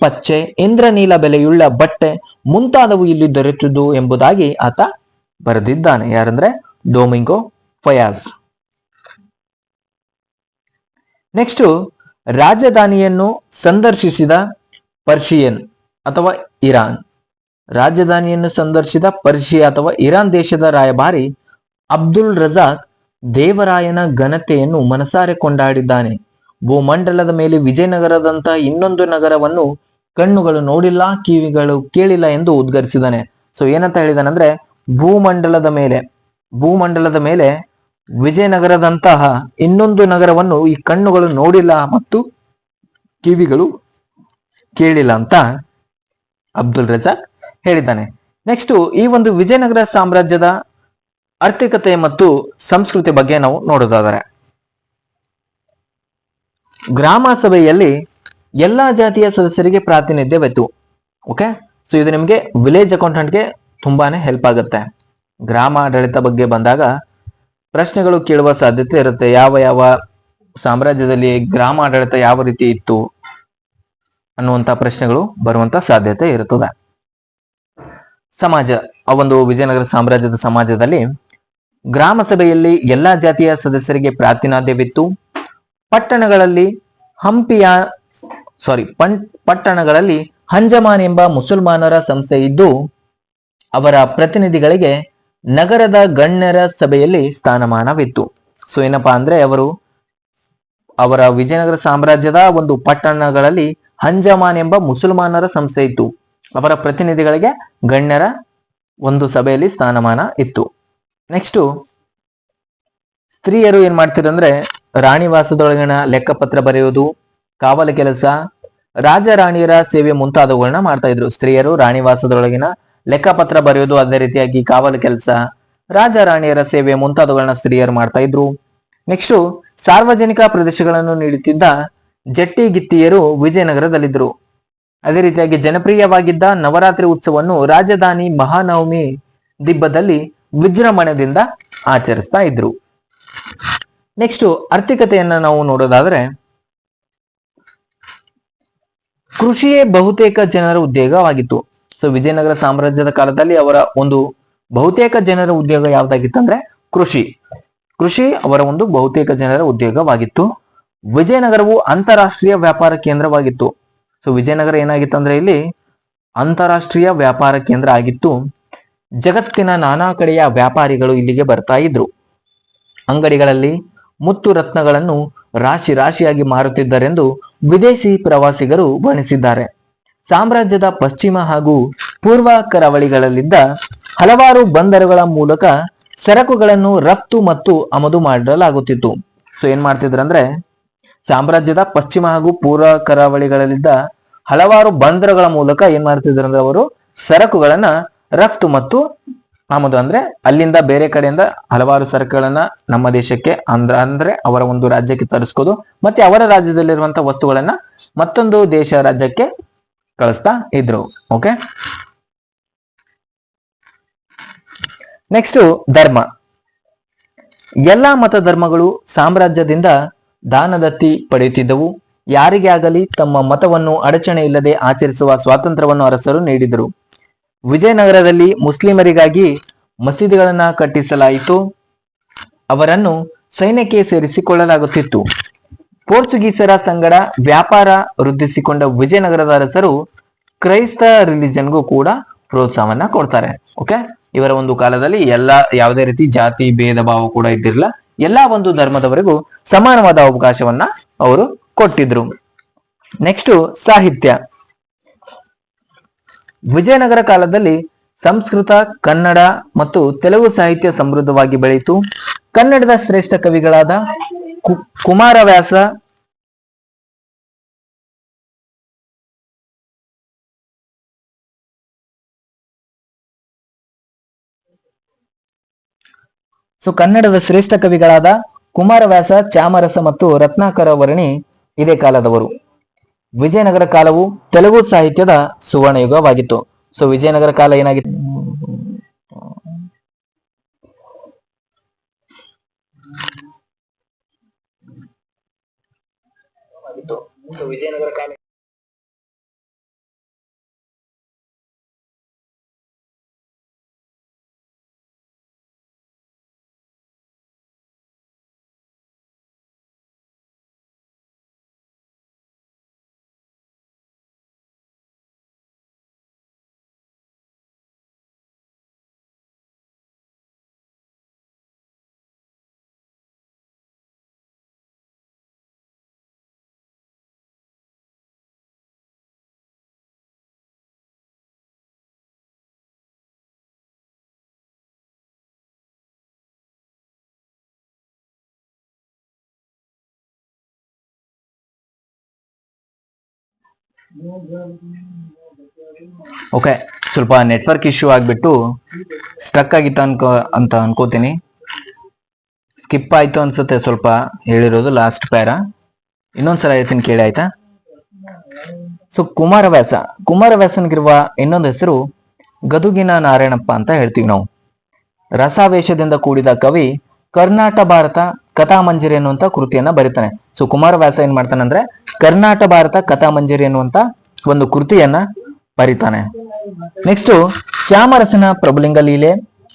ಪಚ್ಚೆ, ಇಂದ್ರನೀಲ ಬೆಲೆಯುಳ್ಳ ಬಟ್ಟೆ ಮುಂತಾದವು ಇಲ್ಲಿ ದೊರೆತುದು ಎಂಬುದಾಗಿ ಆತ ಬರೆದಿದ್ದಾನೆ. ಯಾರಂದ್ರೆ? Domingo Paes. ನೆಕ್ಸ್ಟ್ ರಾಜಧಾನಿಯನ್ನು ಸಂದರ್ಶಿಸಿದ ಪರ್ಷಿಯನ್ ಅಥವಾ ಇರಾನ್. ರಾಜಧಾನಿಯನ್ನು ಸಂದರ್ಶಿಸಿದ ಪರ್ಷಿಯಾ ಅಥವಾ ಇರಾನ್ ದೇಶದ ರಾಯಭಾರಿ ಅಬ್ದುಲ್ ರಜಾಕ್ ದೇವರಾಯನ ಘನತೆಯನ್ನು ಮನಸಾರೆ ಕೊಂಡಾಡಿದ್ದಾನೆ. ಭೂಮಂಡಲದ ಮೇಲೆ ವಿಜಯನಗರದಂತಹ ಇನ್ನೊಂದು ನಗರವನ್ನು ಕಣ್ಣುಗಳು ನೋಡಿಲ್ಲ, ಕಿವಿಗಳು ಕೇಳಿಲ್ಲ ಎಂದು ಉದ್ಗರಿಸಿದ್ದಾನೆ. ಸೊ ಏನಂತ ಹೇಳಿದಾನಂದ್ರೆ ಭೂಮಂಡಲದ ಮೇಲೆ ಭೂಮಂಡಲದ ಮೇಲೆ ವಿಜಯನಗರದಂತಹ ಇನ್ನೊಂದು ನಗರವನ್ನು ಈ ಕಣ್ಣುಗಳು ನೋಡಿಲ್ಲ ಮತ್ತು ಕಿವಿಗಳು ಕೇಳಿಲ್ಲ ಅಂತ ಅಬ್ದುಲ್ ರಜಾಕ್ ಹೇಳಿದ್ದಾನೆ. ನೆಕ್ಸ್ಟ್ ಈ ಒಂದು ವಿಜಯನಗರ ಸಾಮ್ರಾಜ್ಯದ ಆರ್ಥಿಕತೆ ಮತ್ತು ಸಂಸ್ಕೃತಿ ಬಗ್ಗೆ ನಾವು ನೋಡೋದಾದರೆ. ಗ್ರಾಮ ಸಭೆಯಲ್ಲಿ ಎಲ್ಲಾ ಜಾತಿಯ ಸದಸ್ಯರಿಗೆ ಪ್ರಾತಿನಿಧ್ಯವಿತ್ತು. ಓಕೆ ಸೊ ಇದು ನಿಮಗೆ ವಿಲೇಜ್ ಅಕೌಂಟೆಂಟ್ಗೆ ತುಂಬಾನೇ ಹೆಲ್ಪ್ ಆಗುತ್ತೆ. ಗ್ರಾಮ ಆಡಳಿತ ಬಗ್ಗೆ ಬಂದಾಗ ಪ್ರಶ್ನೆಗಳು ಕೇಳುವ ಸಾಧ್ಯತೆ ಇರುತ್ತೆ. ಯಾವ ಯಾವ ಸಾಮ್ರಾಜ್ಯದಲ್ಲಿ ಗ್ರಾಮ ಆಡಳಿತ ಯಾವ ರೀತಿ ಇತ್ತು ಅನ್ನುವಂತ ಪ್ರಶ್ನೆಗಳು ಬರುವಂತ ಸಾಧ್ಯತೆ ಇರುತ್ತದೆ ಸಮಾಜ, ಆ ಒಂದು ವಿಜಯನಗರ ಸಾಮ್ರಾಜ್ಯದ ಸಮಾಜದಲ್ಲಿ ಗ್ರಾಮ ಸಭೆಯಲ್ಲಿ ಎಲ್ಲಾ ಜಾತಿಯ ಸದಸ್ಯರಿಗೆ ಪ್ರಾತಿನಾಧ್ಯವಿತ್ತು ಪಟ್ಟಣಗಳಲ್ಲಿ ಹಂಪಿಯ ಸಾರಿ ಪಟ್ಟಣಗಳಲ್ಲಿ ಹಂಜಮಾನ್ ಎಂಬ ಮುಸಲ್ಮಾನರ ಸಂಸ್ಥೆ ಇದ್ದು, ಅವರ ಪ್ರತಿನಿಧಿಗಳಿಗೆ ನಗರದ ಗಣ್ಯರ ಸಭೆಯಲ್ಲಿ ಸ್ಥಾನಮಾನವಿತ್ತು. ಸೊ ಏನಪ್ಪಾ ಅಂದ್ರೆ ಅವರು ಅವರ ವಿಜಯನಗರ ಸಾಮ್ರಾಜ್ಯದ ಒಂದು ಪಟ್ಟಣಗಳಲ್ಲಿ ಹಂಜಮಾನ್ ಎಂಬ ಮುಸಲ್ಮಾನರ ಸಂಸ್ಥೆ ಇತ್ತು. ಅವರ ಪ್ರತಿನಿಧಿಗಳಿಗೆ ಗಣ್ಯರ ಒಂದು ಸಭೆಯಲ್ಲಿ ಸ್ಥಾನಮಾನ ಇತ್ತು. ನೆಕ್ಸ್ಟು ಸ್ತ್ರೀಯರು ಏನ್ ಮಾಡ್ತಿರಂದ್ರೆ ರಾಣಿವಾಸದೊಳಗಿನ ಲೆಕ್ಕಪತ್ರ ಬರೆಯುವುದು, ಕಾವಲ ಕೆಲಸ, ರಾಜ ರಾಣಿಯರ ಸೇವೆ ಮುಂತಾದವುಗಳನ್ನ ಮಾಡ್ತಾ ಇದ್ರು. ಸ್ತ್ರೀಯರು ರಾಣಿವಾಸದೊಳಗಿನ ಲೆಕ್ಕಪತ್ರ ಬರೆಯೋದು ಅದೇ ರೀತಿಯಾಗಿ ಕಾವಲು ಕೆಲಸ, ರಾಜ ರಾಣಿಯರ ಸೇವೆ ಮುಂತಾದವುಗಳನ್ನ ಸ್ತ್ರೀಯರು ಮಾಡ್ತಾ ಇದ್ರು. ನೆಕ್ಸ್ಟ್ ಸಾರ್ವಜನಿಕ ಪ್ರದೇಶಗಳನ್ನು ನೀಡುತ್ತಿದ್ದ ಜಟ್ಟಿ ಗಿತ್ತಿಯರು ವಿಜಯನಗರದಲ್ಲಿದ್ದರು ಅದೇ ರೀತಿಯಾಗಿ ಜನಪ್ರಿಯವಾಗಿದ್ದ ನವರಾತ್ರಿ ಉತ್ಸವವನ್ನು ರಾಜಧಾನಿ ಮಹಾನವಮಿ ದಿಬ್ಬದಲ್ಲಿ ವಿಜೃಂಭಣೆಯಿಂದ ಆಚರಿಸ್ತಾ ಇದ್ರು. ನೆಕ್ಸ್ಟ್ ಆರ್ಥಿಕತೆಯನ್ನ ನಾವು ನೋಡೋದಾದ್ರೆ, ಕೃಷಿಯೇ ಬಹುತೇಕ ಜನರ ಉದ್ಯೋಗವಾಗಿತ್ತು. ಸೊ ವಿಜಯನಗರ ಸಾಮ್ರಾಜ್ಯದ ಕಾಲದಲ್ಲಿ ಅವರ ಒಂದು ಬಹುತೇಕ ಜನರ ಉದ್ಯೋಗ ಯಾವ್ದಾಗಿತ್ತು ಅಂದ್ರೆ ಕೃಷಿ. ಕೃಷಿ ಅವರ ಒಂದು ಬಹುತೇಕ ಜನರ ಉದ್ಯೋಗವಾಗಿತ್ತು. ವಿಜಯನಗರವು ಅಂತಾರಾಷ್ಟ್ರೀಯ ವ್ಯಾಪಾರ ಕೇಂದ್ರವಾಗಿತ್ತು. ಸೊ ವಿಜಯನಗರ ಏನಾಗಿತ್ತಂದ್ರೆ ಇಲ್ಲಿ ಅಂತಾರಾಷ್ಟ್ರೀಯ ವ್ಯಾಪಾರ ಕೇಂದ್ರ ಆಗಿತ್ತು. ಜಗತ್ತಿನ ನಾನಾ ಕಡೆಯ ವ್ಯಾಪಾರಿಗಳು ಇಲ್ಲಿಗೆ ಬರ್ತಾ ಇದ್ರು. ಅಂಗಡಿಗಳಲ್ಲಿ ಮುತ್ತು ರತ್ನಗಳನ್ನು ರಾಶಿ ರಾಶಿಯಾಗಿ ಮಾರುತ್ತಿದ್ದರೆಂದು ವಿದೇಶಿ ಪ್ರವಾಸಿಗರು ವರ್ಣಿಸಿದ್ದಾರೆ. ಸಾಮ್ರಾಜ್ಯದ ಪಶ್ಚಿಮ ಹಾಗೂ ಪೂರ್ವ ಕರಾವಳಿಗಳಲ್ಲಿದ್ದ ಹಲವಾರು ಬಂದರುಗಳ ಮೂಲಕ ಸರಕುಗಳನ್ನು ರಫ್ತು ಮತ್ತು ಆಮದು ಮಾಡಲಾಗುತ್ತಿತ್ತು. ಸೊ ಏನ್ ಮಾಡ್ತಿದ್ರಂದ್ರೆ, ಸಾಮ್ರಾಜ್ಯದ ಪಶ್ಚಿಮ ಹಾಗೂ ಪೂರ್ವ ಕರಾವಳಿಗಳಲ್ಲಿದ್ದ ಹಲವಾರು ಬಂದರುಗಳ ಮೂಲಕ ಏನ್ ಮಾಡ್ತಿದ್ರು ಅಂದ್ರೆ ಅವರು ಸರಕುಗಳನ್ನ ರಫ್ತು ಮತ್ತು ಆಮದು ಅಂದ್ರೆ ಅಲ್ಲಿಂದ ಬೇರೆ ಕಡೆಯಿಂದ ಹಲವಾರು ಸರಕುಗಳನ್ನ ನಮ್ಮ ದೇಶಕ್ಕೆ ಅಂದ್ರ ಅಂದ್ರೆ ಅವರ ಒಂದು ರಾಜ್ಯಕ್ಕೆ ತರಿಸ್ಕೋದು, ಮತ್ತೆ ಅವರ ರಾಜ್ಯದಲ್ಲಿರುವಂತಹ ವಸ್ತುಗಳನ್ನ ಮತ್ತೊಂದು ದೇಶ ರಾಜ್ಯಕ್ಕೆ ಕಳಿಸ್ತಾ ಇದ್ರು ಓಕೆ ನೆಕ್ಸ್ಟ್ ಧರ್ಮ. ಎಲ್ಲಾ ಮತ ಧರ್ಮಗಳು ಸಾಮ್ರಾಜ್ಯದಿಂದ ದಾನದತ್ತಿ ಪಡೆಯುತ್ತಿದ್ದವು. ಯಾರಿಗೆ ಆಗಲಿ ತಮ್ಮ ಮತವನ್ನು ಅಡಚಣೆ ಇಲ್ಲದೆ ಆಚರಿಸುವ ಸ್ವಾತಂತ್ರ್ಯವನ್ನು ಅರಸರು ನೀಡಿದರು. ವಿಜಯನಗರದಲ್ಲಿ ಮುಸ್ಲಿಮರಿಗಾಗಿ ಮಸೀದಿಗಳನ್ನ ಕಟ್ಟಿಸಲಾಯಿತು. ಅವರನ್ನು ಸೈನ್ಯಕ್ಕೆ ಸೇರಿಸಿಕೊಳ್ಳಲಾಗುತ್ತಿತ್ತು. ಪೋರ್ಚುಗೀಸರ ಸಂಗಡ ವ್ಯಾಪಾರ ವೃದ್ಧಿಸಿಕೊಂಡ ವಿಜಯನಗರದ ಅರಸರು ಕ್ರೈಸ್ತ ರಿಲಿಜನ್ಗೂ ಕೂಡ ಪ್ರೋತ್ಸಾಹವನ್ನ ಕೊಡ್ತಾರೆ, ಓಕೆ? ಇವರ ಒಂದು ಕಾಲದಲ್ಲಿ ಎಲ್ಲ, ಯಾವುದೇ ರೀತಿ ಜಾತಿ, ಭೇದ ಭಾವ ಕೂಡ ಇದ್ದಿರಲಿಲ್ಲ. ಎಲ್ಲಾ ಒಂದು ಧರ್ಮದವರೆಗೂ ಸಮಾನವಾದ ಅವಕಾಶವನ್ನ ಅವರು ಕೊಟ್ಟಿದ್ರು. ನೆಕ್ಸ್ಟ್ ಸಾಹಿತ್ಯ. ವಿಜಯನಗರ ಕಾಲದಲ್ಲಿ ಸಂಸ್ಕೃತ, ಕನ್ನಡ ಮತ್ತು ತೆಲುಗು ಸಾಹಿತ್ಯ ಸಮೃದ್ಧವಾಗಿ ಬೆಳೆಯಿತು ಕನ್ನಡದ ಶ್ರೇಷ್ಠ ಕವಿಗಳಾದ ಕುಮಾರವ್ಯಾಸ. ಸೊ, ಕನ್ನಡದ ಶ್ರೇಷ್ಠ ಕವಿಗಳಾದ ಕುಮಾರವ್ಯಾಸ, ಚಾಮರಸ ಮತ್ತು ರತ್ನಾಕರ ವರ್ಣಿ ಇದೇ ಕಾಲದವರು. ವಿಜಯನಗರ ಕಾಲವು ತೆಲುಗು ಸಾಹಿತ್ಯದ ಸುವರ್ಣಯುಗವಾಗಿತ್ತು. ಸೊ, ವಿಜಯನಗರ ಕಾಲ ಏನಾಗಿತ್ತು ವಿಜಯನಗರ ಕಾಲ ಓಕೆ ಸ್ವಲ್ಪ ನೆಟ್ವರ್ಕ್ ಇಶ್ಯೂ ಆಗ್ಬಿಟ್ಟು ಸ್ಟಕ್ ಆಗಿತ್ತು ಅನ್ಕೋ, ಅಂತ ಅನ್ಕೋತೀನಿ. ಸ್ಕಿಪ್ ಆಯ್ತು ಅನ್ಸುತ್ತೆ ಸ್ವಲ್ಪ ಹೇಳಿರೋದು ಲಾಸ್ಟ್ ಪ್ಯಾರ ಇನ್ನೊಂದ್ಸಲ ಹೇಳ್ತೀನಿ ಕೇಳಿ ಆಯ್ತಾ? ಸೊ ಕುಮಾರವ್ಯಾಸ, ಕುಮಾರವ್ಯಾಸನ್ಗಿರುವ ಇನ್ನೊಂದು ಹೆಸರು ಗದುಗಿನ ನಾರಾಯಣಪ್ಪ ಅಂತ ಹೇಳ್ತೀವಿ ನಾವು. ರಸಾವೇಶದಿಂದ ಕೂಡಿದ ಕವಿ ಕರ್ನಾಟ ಭಾರತ ಕಥಾಮಂಜರಿ ಅನ್ನುವಂತ ಕೃತಿಯನ್ನ ಬರೀತಾನೆ. ಸೊ ಕುಮಾರವ್ಯಾಸ ಏನ್ ಮಾಡ್ತಾನೆ ಅಂದ್ರೆ ಕರ್ನಾಟ ಭಾರತ ಕಥಾಮಂಜರಿ ಎನ್ನುವಂತ ಒಂದು ಕೃತಿಯನ್ನ ಬರೀತಾನೆ. ನೆಕ್ಸ್ಟ್ ಚಾಮರಸನ ಪ್ರಭುಲಿಂಗ ಲೀಲೆ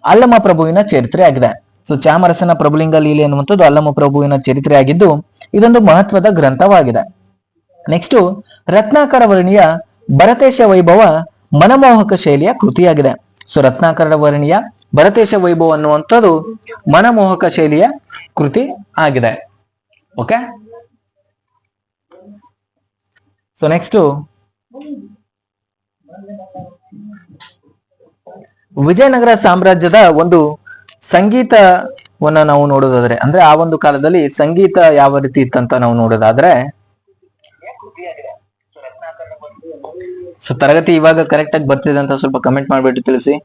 ಅಲ್ಲಮ ಪ್ರಭುವಿನ ಚರಿತ್ರೆ ಆಗಿದೆ. ಸೊ ಚಾಮರಸನ ಪ್ರಭುಲಿಂಗ ಲೀಲೆ ಎನ್ನುವಂಥದ್ದು ಅಲ್ಲಮ ಪ್ರಭುವಿನ ಚರಿತ್ರೆ ಆಗಿದ್ದು ಇದೊಂದು ಮಹತ್ವದ ಗ್ರಂಥವಾಗಿದೆ. ನೆಕ್ಸ್ಟ್ ರತ್ನಾಕರ ವರ್ಣಿಯ ಭರತೇಶ ವೈಭವ ಮನಮೋಹಕ ಶೈಲಿಯ ಕೃತಿಯಾಗಿದೆ. ಸೊ ರತ್ನಾಕರ ವರ್ಣಿಯ ಭರತೇಶ ವೈಭವ ಅನ್ನುವಂಥದ್ದು ಮನಮೋಹಕ ಶೈಲಿಯ ಕೃತಿ ಆಗಿದೆ. ಓಕೆ ಸೊ ನೆಕ್ಸ್ಟ್ ವಿಜಯನಗರ ಸಾಮ್ರಾಜ್ಯದ ಒಂದು ಸಂಗೀತವನ್ನ ನಾವು ನೋಡೋದಾದ್ರೆ, ಅಂದ್ರೆ ಆ ಒಂದು ಕಾಲದಲ್ಲಿ ಸಂಗೀತ ಯಾವ ರೀತಿ ಇತ್ತಂತ ನಾವು ನೋಡೋದಾದ್ರೆ, ಸೊ ತರಗತಿ ಇವಾಗ ಕರೆಕ್ಟ್ ಆಗಿ ಬರ್ತಿದೆ ಅಂತ ಸ್ವಲ್ಪ ಕಮೆಂಟ್ ಮಾಡ್ಬಿಟ್ಟು ತಿಳಿಸಿ.